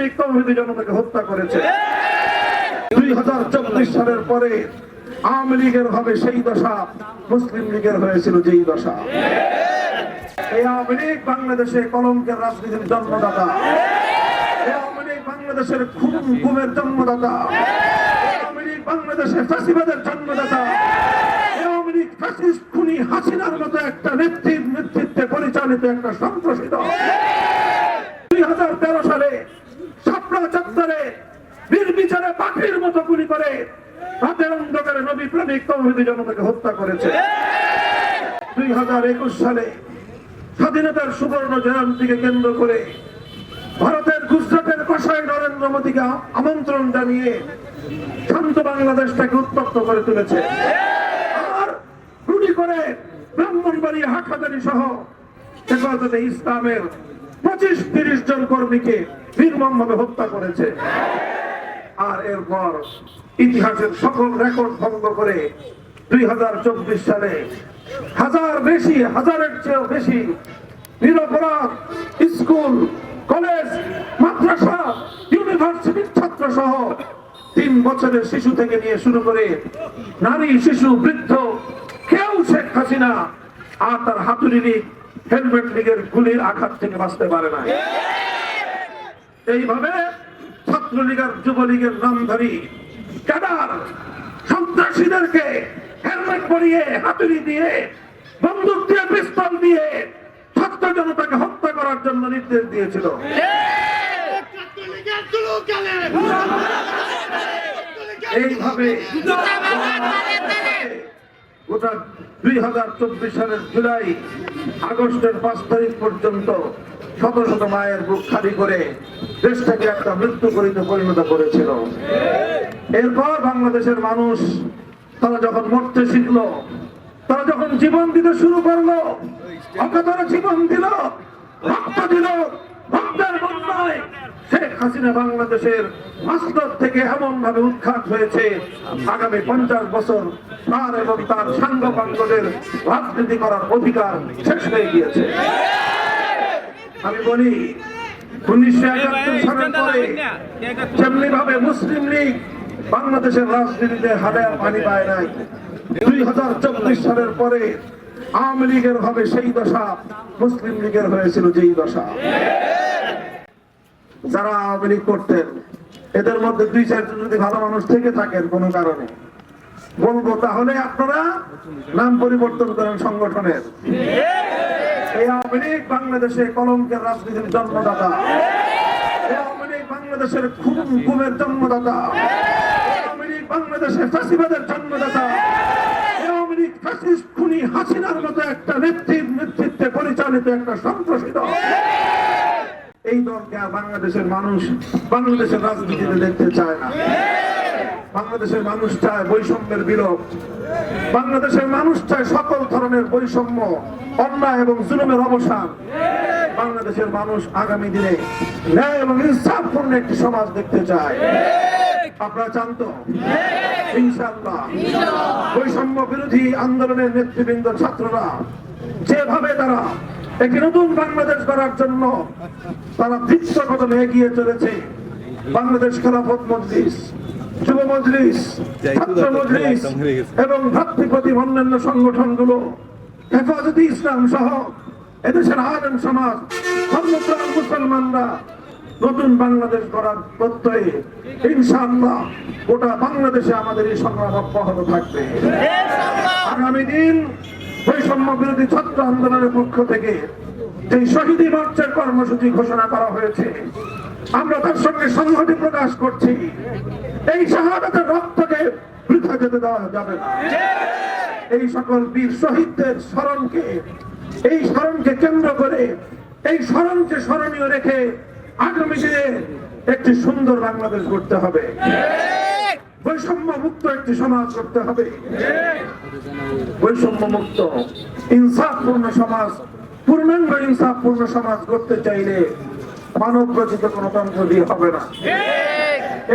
প্রেমিক তৌহিদি জনতাকে হত্যা করেছে, দুই হাজার চব্বিশ সালের পরে আওয়ামী লীগের হবে সেই দশা, মুসলিম লীগের হয়েছিল যেই দশা। এই আওয়ামী লীগ বাংলাদেশে কলঙ্কের রাজনীতির জন্মদাতা। আওয়ামী লীগ বাংলাদেশের খুন গুমের জন্মদাতা। আওয়ামী লীগ বাংলাদেশের ফাঁসিবাদের জন্মদাতা। আওয়ামী লীগ ফ্যাসিস্ট খুনি হাসিনার মতো একটা নেতৃত্ব নেতৃত্বে পরিচালিত একটা সন্ত্রাসী দল। দুই হাজার তেরো সালে চত্বরে, নির্বিচারে পাখির মতো গুলি করে রাতের অন্ধকারে নবী প্রেমিক তৌহিদি জনতাকে হত্যা করেছে। দুই হাজার একুশ সালে স্বাধীনতার সুবর্ণ জয়ন্তীকে কেন্দ্র করে ভারতের, গুজরাটের কষায় নরেন্দ্র মোদীকে আমন্ত্রণ জানিয়ে শান্ত বাংলাদেশটাকে উত্তপ্ত করে তুলেছে। আর গুলি করে ব্রাহ্মণবাড়ি হাটহাজারি সহ হেফাজতে ইসলামের পঁচিশ তিরিশ জন কর্মীকে নির্মম ভাবে হত্যা করেছে। আর এরপর ইতিহাসের সকল রেকর্ড ভঙ্গ করে দুই হাজার চব্বিশ সালে হাজার বেশি, হাজারের চেয়েও বেশি নিরপরাধ স্কুল, কলেজ, মাদ্রাসা, ইউনিভার্সিটির ছাত্র সহ তিন বছরের শিশু থেকে নিয়ে শুরু করে নারী, শিশু, বৃদ্ধ, কেউ শেখ হাসিনা আর তার হাতুড়ি হেলমেট লীগের গুলির আঘাত থেকে বাঁচতে পারে না। এইভাবে ছাত্রলীগের যুবলীগের নামধারী ক্যাডার সন্ত্রাসীদেরকে হেলমেট পরিয়ে হাতুড়ি দিয়ে বন্দুক দিয়ে পিস্তল দিয়ে ছাত্র জনতাকে হত্যা করার জন্য নির্দেশ দিয়েছিল। এইভাবে গোটা দুই হাজার চব্বিশ সালের জুলাই, আগস্টের পাঁচ তারিখ পর্যন্ত শত শত মায়ের বুক খালি করে দেশটাকে একটা মৃত্যু করিতে পরিণত করেছিল। এরপর বাংলাদেশের মানুষ, তারা যখন মরতে শিখলো, তারা যখন জীবন দিতে শুরু করল, অকাতরে জীবন দিল, রক্ত দিল রক্তের বন্যায় শেখ হাসিনা বাংলাদেশের মাস্টার থেকে এমন ভাবে উৎখাত হয়েছে। আগামী পঞ্চাশ বছর তার এবং তার সাঙ্গ পাঙ্গদের রাজনীতি করার অধিকার শেষ হয়ে গিয়েছে। আমি বলি, উনিশশো একাত্তর সালের পরে যেমনি ভাবে মুসলিম লীগ বাংলাদেশের রাজনীতিতে হালে পানি পায় নাই, দুই হাজার চব্বিশ সালের পরে আওয়ামী লীগের হবে সেই দশা, মুসলিম লীগের হয়েছিল যেই দশা। যারা আওয়ামী লীগ করতেন, এদের মধ্যে দুই, চারজন যদি ভালো মানুষ থেকে থাকেন কোনো কারণে, বলব তাহলে আপনারা নাম পরিবর্তন করেন সংগঠনের। এই আওয়ামী লীগ বাংলাদেশে কলঙ্কের রাজনীতির জন্মদাতা। বাংলাদেশের খুন, গুমের জন্মদাতা। বাংলাদেশের জন্মদাতা। লীগ ফ্যাসিস্ট খুনি হাসিনার মতো একটা নেতৃত্ব নেতৃত্বে পরিচালিত একটা সন্ত্রাসী দল এই দলকে আর বাংলাদেশের মানুষ বাংলাদেশের রাজনীতিতে দেখতে চায় না। বাংলাদেশের মানুষ চায় বৈষম্যের বিলোপ। বাংলাদেশের মানুষ চায় সকল ধরনের বৈষম্য, অন্যায় এবং জুলুমের অবসান। বাংলাদেশের মানুষ আগামী দিনে ন্যায় এবং ইনসাফপূর্ণ একটি সমাজ দেখতে চায়। আপনারা চান তো? ইনশাআল্লাহ। বৈষম্য বিরোধী আন্দোলনের নেতৃবৃন্দ ছাত্ররা, যেভাবে তারা একটি নতুন বাংলাদেশ গড়ার জন্য তারা দৃশ্য কদমে এগিয়ে চলেছে। বাংলাদেশ খেলাফত মজলিস যুব মজলিস ছাত্র মজলিস এবং ভ্রাতৃপ্রতিম অন্যান্য সংগঠনগুলো হেফাজতে ইসলাম সহ এদেশের আলেম সমাজ ধর্মপ্রাণ মুসলমানরা নতুন বাংলাদেশ গড়ার প্রত্যয়ে ইনশাআল্লাহ গোটা বাংলাদেশে আমাদের এই সংগ্রাম অব্যাহত থাকবে। আগামী দিন বৈষম্য বিরোধী ছাত্র আন্দোলনের পক্ষ থেকে যে শহীদি মার্চের কর্মসূচি ঘোষণা করা হয়েছে, আমরা তার সঙ্গে সংহতি প্রকাশ করছি। এই রক্তকে যেতে দেওয়া যাবে এই সকল বীর শহীদদের স্মরণকে, এই স্মরণকে কেন্দ্র করে, এই স্মরণকে স্মরণীয় রেখে আগামী দিনে একটি সুন্দর বাংলাদেশ গড়তে হবে। বৈষম্য মুক্ত একটি সমাজ করতে হবে। বৈষম্য মুক্ত ইনসাফপূর্ণ সমাজ, পূর্ণাঙ্গ ইনসাফপূর্ণ সমাজ করতে চাইলে মানব রচিত গণতন্ত্র দিয়ে হবে না।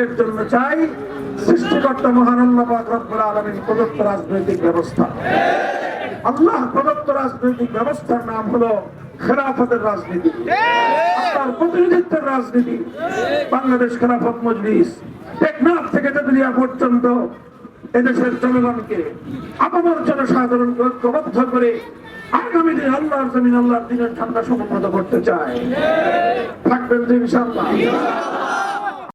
এর জন্য চাই সৃষ্টিকর্তা মহান রব্বুল আলামিন প্রদত্ত রাজনৈতিক ব্যবস্থা। আল্লাহ প্রদত্ত রাজনৈতিক ব্যবস্থার নাম হলো খেলাফতের রাজনীতি। আল্লাহর প্রতিনিধিত্বের রাজনীতি। বাংলাদেশ খেলাফত মজলিস, টেকনাফ থেকে তেতুলিয়া পর্যন্ত এদেশের জনগণকে আপামর জনসাধারণকে ঐক্যবদ্ধ করে আগামী দিন আল্লাহর জমিন, আল্লাহর দিনের ঠান্ডা সমুন্নত করতে চায়। থাকবেন তো ইনশাআল্লাহ।